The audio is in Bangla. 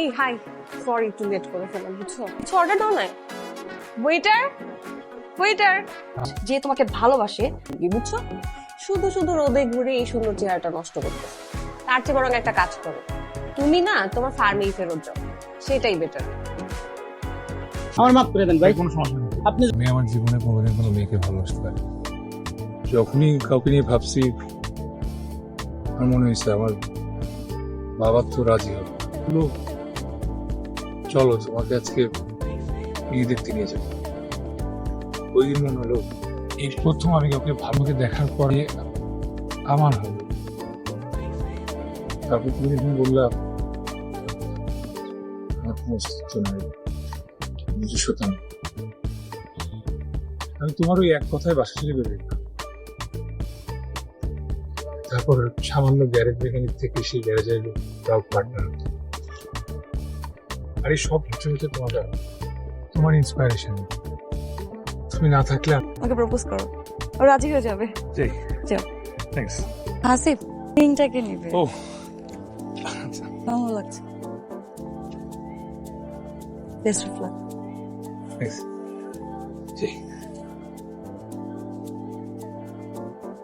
এই হাই সরি একটু লেট করে ফেললাম বুঝছ? কিছু অর্ডার দাও না ওয়েটার ওয়েটার যে তোমাকে ভালোবাসে বুঝছ? শুধু শুধু রোদে ঘুরে এই সুন্দর চেহারাটা নষ্ট করতে। তার চেয়ে বরং একটা কাজ করো। তুমি না তোমার ফার্মেই ফেরত যাও। সেটাই বেটার আমার মাফ করে দেন ভাই। কোনো সমস্যা নেই। আপনি আমি আমার জীবনে কোনোদিন কোনো মেয়েকে ভালোবাসতে পারি যখনই কাউকে নিয়ে ভাবছি আমার মনে হয়েছে আমার বাবা তো রাজি হবে। চলো তোমাকে আজকে বিয়ে দেখতে নিয়ে যাব। ওই দিন মনে হলো এই প্রথম আমি কাউকে ভালোকে দেখার পরে আমার হবে। তারপর তুমি যখন বললাম নিজস্বতা নেই। আমি তোমার ওই এক কথায় বাসা ছেড়ে বেরোই তারপর সামান্য গ্যারেজ মেকানিক থেকে সেই গ্যারেজে এলো ব্রাউট পার্টনার। আর এই সব কিছু হচ্ছে তোমার দ্বারা। তোমার ইন্সপায়ারেশন তুমি না থাকলে আমাকে ওকে প্রপোজ করো। ও রাজি হয়ে যাবে। জি। যাও। থ্যাঙ্কস হাসিফ রিংটাকে নিবে। ও। ভালো লাগছে। বেস্ট অফ লাক থ্যাঙ্কস যাই